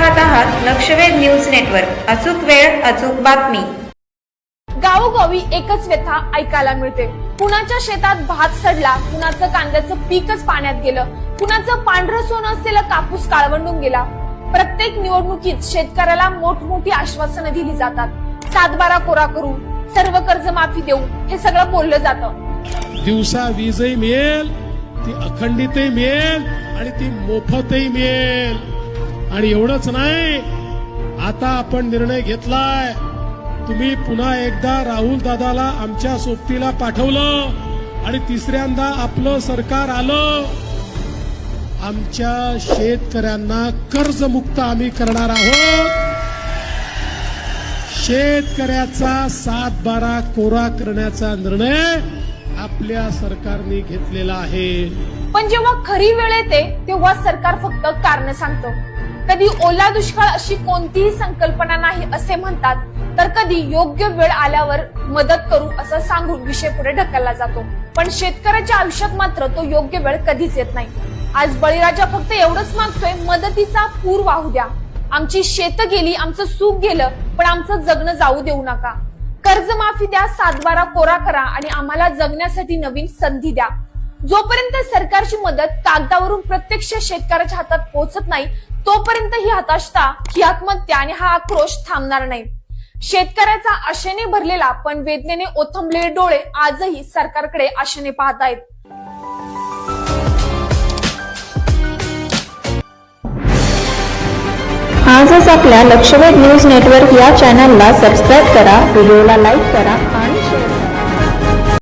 पाहत आहात लक्षवेध news network. अचूक वेळ अचूक बातमी. गावोगावी एकच व्यथा ऐकायला मिळते. कुणाच्या शेतात भात सडला कुणाचं कांद्याचं पीकच पाण्यात गेलं कुणाचं पांढरं सोनं असलेलं कापूस काळवंडून गेला. प्रत्येक निवडणुकीत शेतकऱ्याला मोठमोठी आश्वासनं दिली जातात. सातबारा कोरा करू सर्व कर्ज माफी देऊ हे सगळं बोललं जातं. दिवसा वीजही मिळेल ती अखंडितही मिळेल आणि ती मोफतही मिळेल. आणि एवढंच नाही. आता आपण निर्णय घेतलाय. तुम्ही पुन्हा एकदा राहुल दादाला आमच्या सोबतीला पाठवलं. आणि तिसऱ्यांदा आपलं सरकार आलं. आमच्या शेतकऱ्यांना कर्जमुक्त आम्ही करणार आहोत. शेतकऱ्याचा सात बारा कोरा करण्याचा निर्णय आपल्या सरकारने घेतलेला आहे. पण जेव्हा खरी वेळ येते तेव्हा सरकार फक्त कारण सांगतं. कधी ओला दुष्काळ अशी कोणतीही संकल्पना नाही असे म्हणतात तर कधी योग्य वेळ आल्यावर मदत करू असं सांगून विषय पुढे ढकलला जातो. पण शेतकऱ्याच्या आयुष्यात मात्र तो योग्य वेळ कधीच येत नाही. आज बळीराजा फक्त एवढंच मागतोय मदतीचा पूर वाहू द्या. आमची शेत गेली आमचं सुख गेलं पण आमचं जगणं जाऊ देऊ नका. कर्जमाफी द्या सातबारा कोरा करा आणि आम्हाला जगण्यासाठी नवीन संधी द्या. जोपर्यंत सरकारची मदत कागदावरून प्रत्यक्ष शेतकऱ्याच्या हातात पोहोचत नाही तोपर्यंत ही हताशता ही आत्महत्या आणि हा आक्रोश थांबणार नाही. शेतकऱ्याचा आशेने भरलेला पण वेदनेने ओथंबलेले डोळे आजही सरकारकडे आशेने पाहतायत आजच आपल्या लक्षवेध न्यूज नेटवर्क या चॅनलला सबस्क्राईब करा व्हिडिओला लाईक करा.